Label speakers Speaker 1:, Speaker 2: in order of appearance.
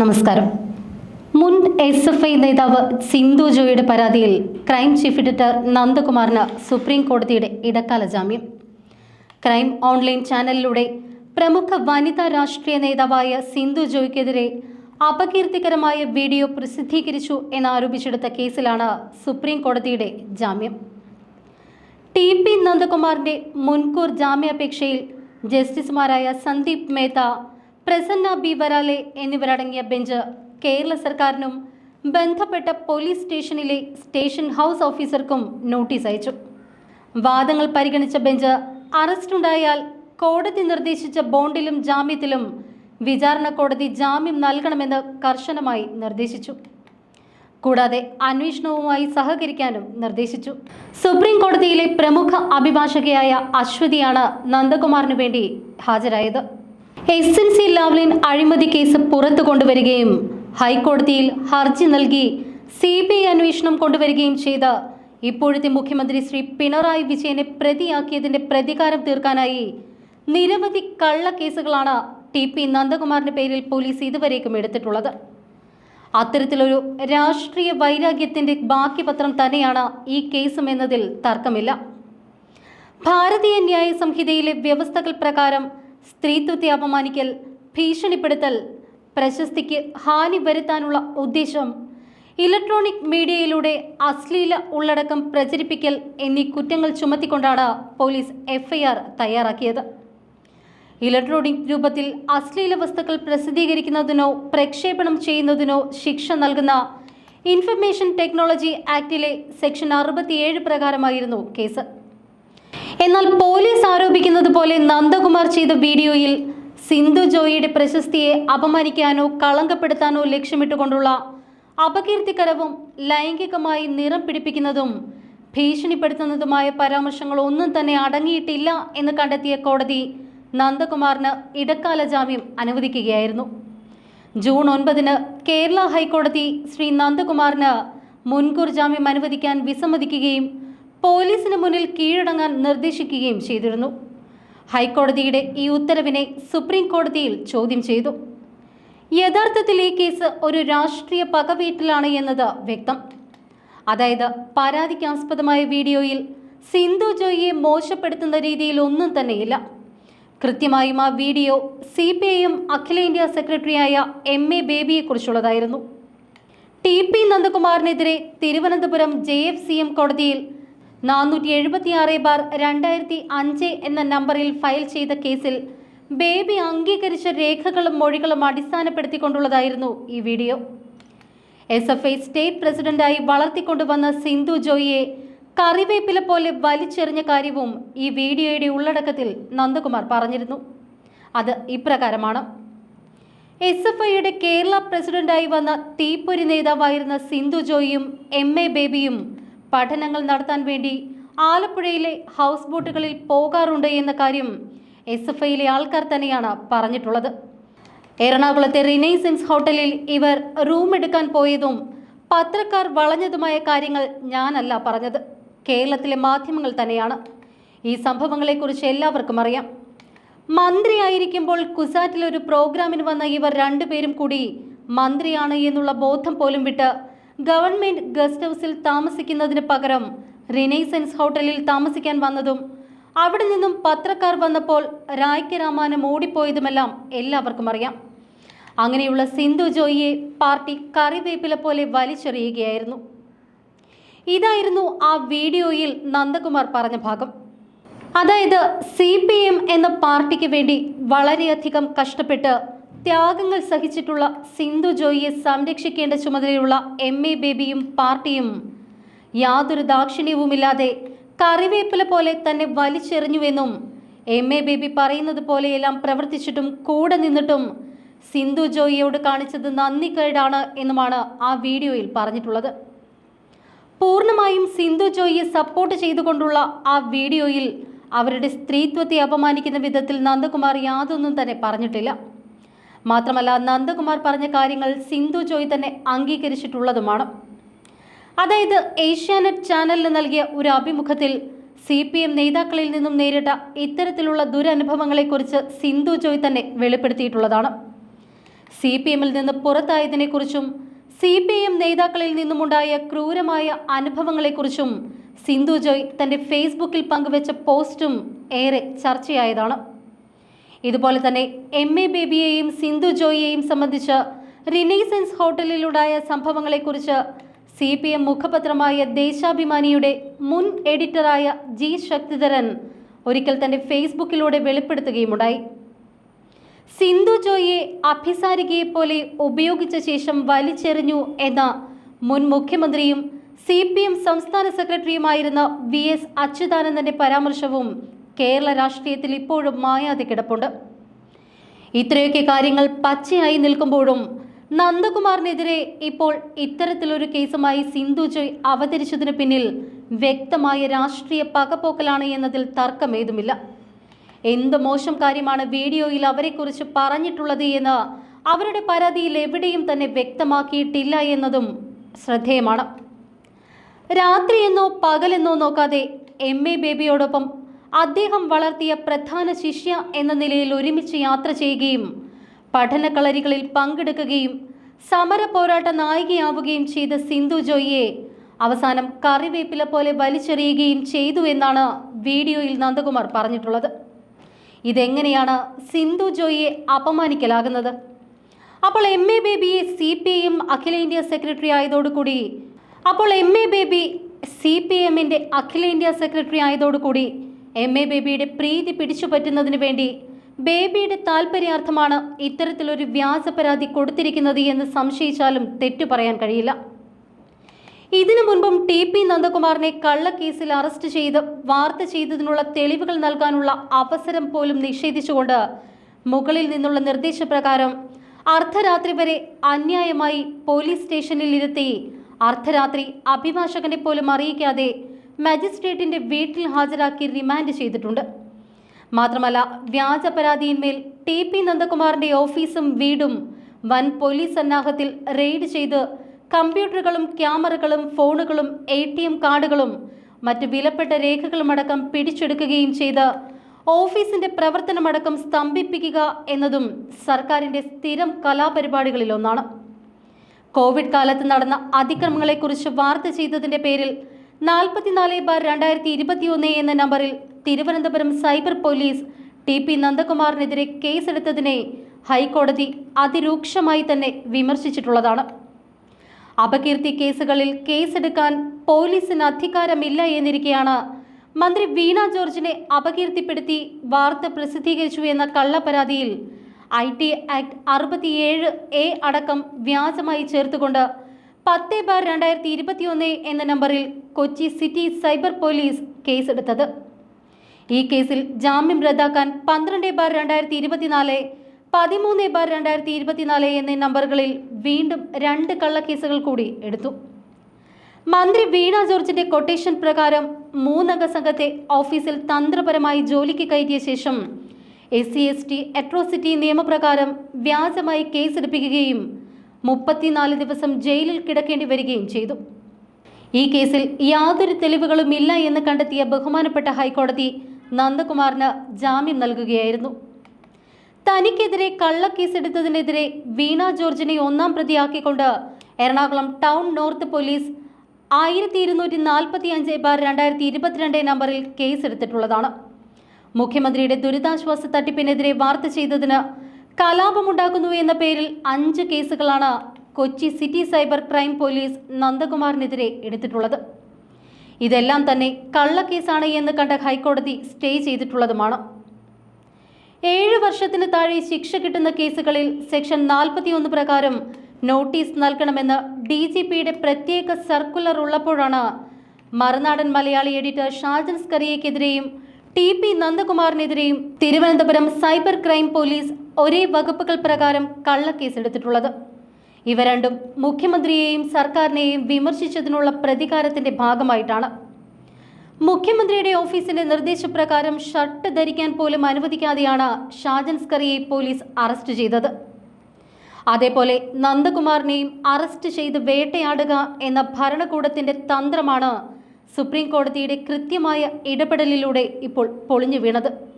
Speaker 1: നമസ്കാരം. മുൻ S F I നേതാവ് സിന്ധു ജോയിയുടെ പരാതിയിൽ ക്രൈം ചീഫ് എഡിറ്റർ നന്ദകുമാറിന് സുപ്രീം കോടതിയുടെ ഇടക്കാല ജാമ്യം. ക്രൈം ഓൺലൈൻ ചാനലിലൂടെ പ്രമുഖ വനിതാ രാഷ്ട്രീയ നേതാവായ സിന്ധു ജോയിക്കെതിരെ അപകീർത്തികരമായ വീഡിയോ പ്രസിദ്ധീകരിച്ചു എന്നാരോപിച്ചെടുത്ത കേസിലാണ് സുപ്രീം കോടതിയുടെ ജാമ്യം. ടി പി നന്ദകുമാറിന്റെ മുൻകൂർ ജാമ്യാപേക്ഷയിൽ ജസ്റ്റിസുമാരായ സന്ദീപ് മേത്ത പ്രസന്ന ബി വരാലെ എന്നിവരടങ്ങിയ ബെഞ്ച് കേരള സർക്കാരിനും ബന്ധപ്പെട്ട പോലീസ് സ്റ്റേഷനിലെ സ്റ്റേഷൻ ഹൗസ് ഓഫീസർക്കും നോട്ടീസ് അയച്ചു. വാദങ്ങൾ പരിഗണിച്ച ബെഞ്ച് അറസ്റ്റ് ഉണ്ടായാൽ കോടതി നിർദ്ദേശിച്ച ബോണ്ടിലും ജാമ്യത്തിലും വിചാരണ കോടതി ജാമ്യം നൽകണമെന്ന് കർശനമായി നിർദ്ദേശിച്ചു. കൂടാതെ അന്വേഷണവുമായി സഹകരിക്കാനും നിർദ്ദേശിച്ചു. സുപ്രീം കോടതിയിലെ പ്രമുഖ അഭിഭാഷകയായ അശ്വതിയാണ് നന്ദകുമാറിനു വേണ്ടി ഹാജരായത്. എസ് എൻ സി ലാവ്ലിൻ അഴിമതി കേസ് പുറത്തു കൊണ്ടുവരികയും ഹൈക്കോടതിയിൽ ഹർജി നൽകി സി ബി ഐ അന്വേഷണം കൊണ്ടുവരികയും ചെയ്ത ഇപ്പോഴത്തെ മുഖ്യമന്ത്രി ശ്രീ പിണറായി വിജയനെ പ്രതിയാക്കിയതിന്റെ പ്രതികാരം തീർക്കാനായി നിരവധി കള്ളക്കേസുകളാണ് ടി പി നന്ദകുമാറിന്റെ പേരിൽ പോലീസ് ഇതുവരേക്കും എടുത്തിട്ടുള്ളത്. അത്തരത്തിലൊരു രാഷ്ട്രീയ വൈരാഗ്യത്തിന്റെ ബാക്കിപത്രം തന്നെയാണ് ഈ കേസും എന്നതിൽ തർക്കമില്ല. ഭാരതീയ ന്യായ സംഹിതയിലെ വ്യവസ്ഥകൾ പ്രകാരം സ്ത്രീത്വത്തെ അപമാനിക്കൽ ഭീഷണിപ്പെടുത്തൽ പ്രശസ്തിക്ക് ഹാനി വരുത്താനുള്ള ഉദ്ദേശം ഇലക്ട്രോണിക് മീഡിയയിലൂടെ അശ്ലീല ഉള്ളടക്കം പ്രചരിപ്പിക്കൽ എന്നീ കുറ്റങ്ങൾ ചുമത്തിക്കൊണ്ടാണ് പോലീസ് എഫ്ഐആർ തയ്യാറാക്കിയത്. ഇലക്ട്രോണിക് രൂപത്തിൽ അശ്ലീല വസ്തുക്കൾ പ്രസിദ്ധീകരിക്കുന്നതിനോ പ്രക്ഷേപണം ചെയ്യുന്നതിനോ ശിക്ഷ നൽകുന്ന ഇൻഫർമേഷൻ ടെക്നോളജി ആക്ടിലെ സെക്ഷൻ അറുപത്തിയേഴ് പ്രകാരമായിരുന്നു കേസ്. എന്നാൽ പോലീസ് ആരോപിക്കുന്നത് പോലെ നന്ദകുമാർ ചെയ്ത വീഡിയോയിൽ സിന്ധു ജോയിയുടെ പ്രശസ്തിയെ അപമാനിക്കാനോ കളങ്കപ്പെടുത്താനോ ലക്ഷ്യമിട്ടുകൊണ്ടുള്ള അപകീർത്തികരവും ലൈംഗികമായി നിറം പിടിപ്പിക്കുന്നതും ഭീഷണിപ്പെടുത്തുന്നതുമായ പരാമർശങ്ങൾ ഒന്നും തന്നെ അടങ്ങിയിട്ടില്ല എന്ന് കണ്ടെത്തിയ കോടതി നന്ദകുമാറിന് ഇടക്കാല ജാമ്യം അനുവദിക്കുകയായിരുന്നു. ജൂൺ ഒൻപതിന് കേരള ഹൈക്കോടതി ശ്രീ നന്ദകുമാറിന് മുൻകൂർ ജാമ്യം അനുവദിക്കാൻ വിസമ്മതിക്കുകയും പോലീസിന് മുന്നിൽ കീഴടങ്ങാൻ നിർദ്ദേശിക്കുകയും ചെയ്തിരുന്നു. ഹൈക്കോടതിയുടെ ഈ ഉത്തരവിനെ സുപ്രീം കോടതിയിൽ ചോദ്യം ചെയ്തു. യഥാർത്ഥത്തിൽ ഈ കേസ് ഒരു രാഷ്ട്രീയ പകവീട്ടിലാണ് എന്നത് വ്യക്തം. അതായത് പരാതിക്കാസ്പദമായ വീഡിയോയിൽ സിന്ധു ജോയിയെ മോശപ്പെടുത്തുന്ന രീതിയിൽ ഒന്നും തന്നെയില്ല. കൃത്യമായും ആ video C P I M അഖിലേന്ത്യാ സെക്രട്ടറിയായ എം എ ബേബിയെക്കുറിച്ചുള്ളതായിരുന്നു. T P നന്ദകുമാറിനെതിരെ Thiruvananthapuram J F C M കോടതിയിൽ നാനൂറ്റി എഴുപത്തിയാറ് ബാർ രണ്ടായിരത്തി അഞ്ച് എന്ന നമ്പറിൽ ഫയൽ ചെയ്ത കേസിൽ ബേബി അംഗീകരിച്ച രേഖകളും മൊഴികളും അടിസ്ഥാനപ്പെടുത്തിക്കൊണ്ടുള്ളതായിരുന്നു ഈ video. S F I state പ്രസിഡന്റായി വളർത്തിക്കൊണ്ടുവന്ന സിന്ധു ജോയിയെ കറിവേപ്പില പോലെ വലിച്ചെറിഞ്ഞ കാര്യവും ഈ വീഡിയോയുടെ ഉള്ളടക്കത്തിൽ നന്ദകുമാർ പറഞ്ഞിരുന്നു. അത് ഇപ്രകാരമാണ്. എസ് എഫ് ഐയുടെ കേരള പ്രസിഡന്റായി വന്ന തീപ്പൊരി നേതാവായിരുന്ന സിന്ധു ജോയിയും എം എ ബേബിയും പഠനങ്ങൾ നടത്താൻ വേണ്ടി ആലപ്പുഴയിലെ ഹൗസ് ബോട്ടുകളിൽ പോകാറുണ്ട് എന്ന കാര്യം എസ് എഫ് ഐയിലെ ആൾക്കാർ തന്നെയാണ് പറഞ്ഞിട്ടുള്ളത്. എറണാകുളത്തെ റിനൈസൻസ് ഹോട്ടലിൽ ഇവർ റൂം എടുക്കാൻ പോയതും പത്രക്കാർ വളഞ്ഞതുമായ കാര്യങ്ങൾ ഞാനല്ല പറഞ്ഞത്. കേരളത്തിലെ മാധ്യമങ്ങൾ തന്നെയാണ്. ഈ സംഭവങ്ങളെക്കുറിച്ച് എല്ലാവർക്കും അറിയാം. മന്ത്രിയായിരിക്കുമ്പോൾ കുസാറ്റിൽ ഒരു പ്രോഗ്രാമിന് വന്ന ഇവർ രണ്ടുപേരും കൂടി മന്ത്രിയാണ് എന്നുള്ള ബോധം പോലും വിട്ട് ഗവൺമെന്റ് ഗസ്റ്റ് ഹൗസിൽ താമസിക്കുന്നതിന് പകരം റിനൈസൻസ് ഹോട്ടലിൽ താമസിക്കാൻ വന്നതും അവിടെ നിന്നും പത്രക്കാർ വന്നപ്പോൾ രായ്ക്ക് രാമാനം ഓടിപ്പോയതുമെല്ലാം എല്ലാവർക്കും അറിയാം. അങ്ങനെയുള്ള സിന്ധു ജോയിയെ പാർട്ടി കറിവേപ്പില പോലെ വലിച്ചെറിയുകയായിരുന്നു. ഇതായിരുന്നു ആ വീഡിയോയിൽ നന്ദകുമാർ പറഞ്ഞ ഭാഗം. അതായത് സി പി എം എന്ന പാർട്ടിക്ക് വേണ്ടി വളരെയധികം കഷ്ടപ്പെട്ട് ത്യാഗങ്ങൾ സഹിച്ചിട്ടുള്ള സിന്ധു ജോയിയെ സംരക്ഷിക്കേണ്ട ചുമതലയുള്ള എം എ ബേബിയും പാർട്ടിയും. യാതൊരു ദാക്ഷിണ്യവുമില്ലാതെ കറിവേപ്പില പോലെ തന്നെ വലിച്ചെറിഞ്ഞുവെന്നും എം എ ബേബി പറയുന്നത് പോലെയെല്ലാം പ്രവർത്തിച്ചിട്ടും കൂടെ നിന്നിട്ടും സിന്ധു ജോയിയോട് കാണിച്ചത് നന്ദിക്കേടാണ് എന്നുമാണ് ആ വീഡിയോയിൽ പറഞ്ഞിട്ടുള്ളത്. പൂർണമായും സിന്ധു ജോയിയെ സപ്പോർട്ട് ചെയ്തുകൊണ്ടുള്ള ആ വീഡിയോയിൽ അവരുടെ സ്ത്രീത്വത്തെ അപമാനിക്കുന്ന വിധത്തിൽ നന്ദകുമാർ യാതൊന്നും തന്നെ പറഞ്ഞിട്ടില്ല. മാത്രമല്ല നന്ദകുമാർ പറഞ്ഞ കാര്യങ്ങൾ സിന്ധു ജോയ് തന്നെ അംഗീകരിച്ചിട്ടുള്ളതുമാണ്. അതായത് ഏഷ്യാനെറ്റ് ചാനലിന് നൽകിയ ഒരു അഭിമുഖത്തിൽ സി പി എം നേതാക്കളിൽ നിന്നും നേരിട്ട ഇത്തരത്തിലുള്ള ദുരനുഭവങ്ങളെക്കുറിച്ച് സിന്ധു ജോയ് തന്നെ വെളിപ്പെടുത്തിയിട്ടുള്ളതാണ്. സി പി എമ്മിൽ നിന്ന് പുറത്തായതിനെക്കുറിച്ചും സി പി എം നേതാക്കളിൽ നിന്നുമുണ്ടായ ക്രൂരമായ അനുഭവങ്ങളെക്കുറിച്ചും സിന്ധു ജോയ് തന്റെ ഫേസ്ബുക്കിൽ പങ്കുവച്ച പോസ്റ്റും ഏറെ ചർച്ചയായതാണ്. ഇതുപോലെ തന്നെ എം എ ബേബിയെയും സിന്ധു ജോയിയെയും സംബന്ധിച്ച് റിനൈസൻസ് ഹോട്ടലിലുണ്ടായ സംഭവങ്ങളെക്കുറിച്ച് സി പി എം മുഖപത്രമായ ദേശാഭിമാനിയുടെ മുൻ എഡിറ്ററായ ജി ശക്തിധരൻ ഒരിക്കൽ തന്റെ ഫേസ്ബുക്കിലൂടെ വെളിപ്പെടുത്തുകയുമുണ്ടായി. സിന്ധു ജോയിയെ അഭിസാരികയെ പോലെ ഉപയോഗിച്ച ശേഷം വലിച്ചെറിഞ്ഞു എന്ന മുൻ മുഖ്യമന്ത്രിയും സി പി എം സംസ്ഥാന സെക്രട്ടറിയുമായിരുന്ന വി എസ് അച്യുതാനന്ദന്റെ പരാമർശവും കേരള രാഷ്ട്രീയത്തിൽ ഇപ്പോഴും മായാതെ കിടപ്പുണ്ട്. ഇത്രയൊക്കെ കാര്യങ്ങൾ പച്ചയായി നിൽക്കുമ്പോഴും നന്ദകുമാറിനെതിരെ ഇപ്പോൾ ഇത്തരത്തിലൊരു കേസുമായി സിന്ധു ജോയ് അവതരിച്ചതിന് പിന്നിൽ വ്യക്തമായ രാഷ്ട്രീയ പകപോക്കലാണ് എന്നതിൽ തർക്കമേതുമില്ല. എന്ത് മോശം കാര്യമാണ് വീഡിയോയിൽ അവരെക്കുറിച്ച് പറഞ്ഞിട്ടുള്ളത് എന്ന് അവരുടെ പരാതിയിൽ എവിടെയും തന്നെ വ്യക്തമാക്കിയിട്ടില്ല എന്നതും ശ്രദ്ധേയമാണ്. രാത്രിയെന്നോ പകലെന്നോ നോക്കാതെ എം എ ബേബിയോടൊപ്പം അദ്ദേഹം വളർത്തിയ പ്രധാന ശിഷ്യ എന്ന നിലയിൽ ഒരുമിച്ച് യാത്ര ചെയ്യുകയും പഠനക്കളരികളിൽ പങ്കെടുക്കുകയും സമര പോരാട്ട നായികയാവുകയും ചെയ്ത സിന്ധു ജോയിയെ അവസാനം കറിവേപ്പില പോലെ വലിച്ചെറിയുകയും ചെയ്തു എന്നാണ് വീഡിയോയിൽ നന്ദകുമാർ പറഞ്ഞിട്ടുള്ളത്. ഇതെങ്ങനെയാണ് സിന്ധു ജോയിയെ അപമാനിക്കലാകുന്നത്? അപ്പോൾ എം എ ബേബിയെ സി പി എം അഖിലേന്ത്യാ സെക്രട്ടറി ആയതോടുകൂടി അപ്പോൾ M A Baby C P എമ്മിന്റെ അഖിലേന്ത്യാ സെക്രട്ടറി ആയതോടുകൂടി എം എ ബേബിയുടെ പ്രീതി പിടിച്ചുപറ്റുന്നതിന് വേണ്ടി ബേബിയുടെ താല്പര്യാർത്ഥമാണ് ഇത്തരത്തിലൊരു വ്യാജ പരാതി കൊടുത്തിരിക്കുന്നത് എന്ന് സംശയിച്ചാലും തെറ്റു പറയാൻ കഴിയില്ല. ഇതിനു മുൻപും ടി പി നന്ദകുമാറിനെ കള്ളക്കേസിൽ അറസ്റ്റ് ചെയ്ത് വാർത്ത ചെയ്തതിനുള്ള തെളിവുകൾ നൽകാനുള്ള അവസരം പോലും നിഷേധിച്ചുകൊണ്ട് മുകളിൽ നിന്നുള്ള നിർദ്ദേശപ്രകാരം അർദ്ധരാത്രി വരെ അന്യായമായി പോലീസ് സ്റ്റേഷനിൽ ഇരുത്തി അർദ്ധരാത്രി അഭിഭാഷകനെ പോലും അറിയിക്കാതെ മജിസ്ട്രേറ്റിന്റെ വീട്ടിൽ ഹാജരാക്കി റിമാൻഡ് ചെയ്തിട്ടുണ്ട്. മാത്രമല്ല വ്യാജ പരാതിയിന്മേൽ ടി പി നന്ദകുമാറിന്റെ ഓഫീസും വീടും വൻ പോലീസ് സന്നാഹത്തിൽ റെയ്ഡ് ചെയ്ത് കമ്പ്യൂട്ടറുകളും ക്യാമറകളും ഫോണുകളും എ കാർഡുകളും മറ്റ് വിലപ്പെട്ട രേഖകളുമടക്കം പിടിച്ചെടുക്കുകയും ചെയ്ത് ഓഫീസിന്റെ പ്രവർത്തനമടക്കം സ്തംഭിപ്പിക്കുക എന്നതും സർക്കാരിന്റെ സ്ഥിരം കലാപരിപാടികളിലൊന്നാണ്. കോവിഡ് കാലത്ത് നടന്ന അതിക്രമങ്ങളെക്കുറിച്ച് വാർത്ത ചെയ്തതിന്റെ പേരിൽ നാൽപ്പത്തിനാല് ബാർ രണ്ടായിരത്തി ഇരുപത്തിയൊന്ന് എന്ന നമ്പറിൽ Thiruvananthapuram cyber police T P നന്ദകുമാറിനെതിരെ കേസെടുത്തതിനെ ഹൈക്കോടതി അതിരൂക്ഷമായി തന്നെ വിമർശിച്ചിട്ടുള്ളതാണ്. അപകീർത്തി കേസുകളിൽ കേസെടുക്കാൻ പോലീസിന് അധികാരമില്ല എന്നിരിക്കെയാണ് മന്ത്രി വീണ ജോർജിനെ അപകീർത്തിപ്പെടുത്തി വാർത്ത പ്രസിദ്ധീകരിച്ചു എന്ന കള്ളപ്പരാതിയിൽ ഐ ടി ആക്ട് അറുപത്തിയേഴ് എ അടക്കം വ്യാജമായി ചേർത്തുകൊണ്ട് പത്ത് ബാർ രണ്ടായിരത്തി ഇരുപത്തിയൊന്ന് എന്ന നമ്പറിൽ കൊച്ചി സിറ്റി സൈബർ പോലീസ് കേസെടുത്തത്. ഈ കേസിൽ ജാമ്യം റദ്ദാക്കാൻ പന്ത്രണ്ട് ബാർ രണ്ടായിരത്തി ഇരുപത്തിനാല് പതിമൂന്ന് ബാർ രണ്ടായിരത്തി ഇരുപത്തിനാല് എന്നീ നമ്പറുകളിൽ വീണ്ടും രണ്ട് കള്ളക്കേസുകൾ കൂടി എടുത്തു. മന്ത്രി വീണ ജോർജിന്റെ കൊട്ടേഷൻ പ്രകാരം മൂന്നംഗ സംഘത്തെ ഓഫീസിൽ തന്ത്രപരമായി ജോലിക്ക് കയറ്റിയ ശേഷം S C S T atrocity നിയമപ്രകാരം വ്യാജമായി കേസെടുപ്പിക്കുകയും മുപ്പത്തിനാല് ദിവസം ജയിലിൽ കിടക്കേണ്ടി വരികയും ചെയ്തു. ഈ കേസിൽ യാതൊരു തെളിവുകളും ഇല്ല എന്ന് കണ്ടെത്തിയ ബഹുമാനപ്പെട്ട ഹൈക്കോടതി നന്ദകുമാറിന് ജാമ്യം നൽകുകയായിരുന്നു. തനിക്കെതിരെ കള്ളക്കേസെടുത്തതിനെതിരെ വീണ ജോർജിനെ ഒന്നാം പ്രതിയാക്കിക്കൊണ്ട് എറണാകുളം ടൗൺ നോർത്ത് പോലീസ് ആയിരത്തി ഇരുന്നൂറ്റി നാൽപ്പത്തി അഞ്ച് ബാർ രണ്ടായിരത്തി ഇരുപത്തിരണ്ട് നമ്പറിൽ കേസെടുത്തിട്ടുള്ളതാണ്. മുഖ്യമന്ത്രിയുടെ ദുരിതാശ്വാസ തട്ടിപ്പിനെതിരെ വാർത്ത ചെയ്തതിന് കലാപമുണ്ടാക്കുന്നു എന്ന പേരിൽ അഞ്ച് കേസുകളാണ് Kochi city cyber crime police നന്ദകുമാറിനെതിരെ എടുത്തിട്ടുള്ളത്. ഇതെല്ലാം തന്നെ കള്ളക്കേസാണ് എന്ന് കണ്ട ഹൈക്കോടതി സ്റ്റേ ചെയ്തിട്ടുള്ളതുമാണ്. ഏഴ് വർഷത്തിന് താഴെ ശിക്ഷ കിട്ടുന്ന കേസുകളിൽ സെക്ഷൻ നാൽപ്പത്തിയൊന്ന് പ്രകാരം നോട്ടീസ് നൽകണമെന്ന് ഡി ജി പിയുടെ പ്രത്യേക സർക്കുലർ ഉള്ളപ്പോഴാണ് മറുനാടൻ മലയാളി എഡിറ്റർ ഷാജൻ സ്കറിയയ്ക്കെതിരെയും ടി പി നന്ദകുമാറിനെതിരെയും തിരുവനന്തപുരം സൈബർ ക്രൈം പോലീസ് ഒരേ വകുപ്പുകൾ പ്രകാരം കള്ളക്കേസെടുത്തിട്ടുള്ളത്. ഇവ രണ്ടും മുഖ്യമന്ത്രിയെയും സർക്കാരിനെയും വിമർശിച്ചതിനുള്ള പ്രതികാരത്തിന്റെ ഭാഗമായിട്ടാണ്. മുഖ്യമന്ത്രിയുടെ ഓഫീസിന്റെ നിർദ്ദേശപ്രകാരം ഷർട്ട് ധരിക്കാൻ പോലും അനുവദിക്കാതെയാണ് ഷാജൻ സ്കറിയെ പോലീസ് അറസ്റ്റ് ചെയ്തത്. അതേപോലെ നന്ദകുമാറിനെയും അറസ്റ്റ് ചെയ്ത് വേട്ടയാടുക എന്ന ഭരണകൂടത്തിന്റെ തന്ത്രമാണ് സുപ്രീം കോടതിയുടെ കൃത്യമായ ഇടപെടലിലൂടെ ഇപ്പോൾ പൊളിഞ്ഞു വീണത്.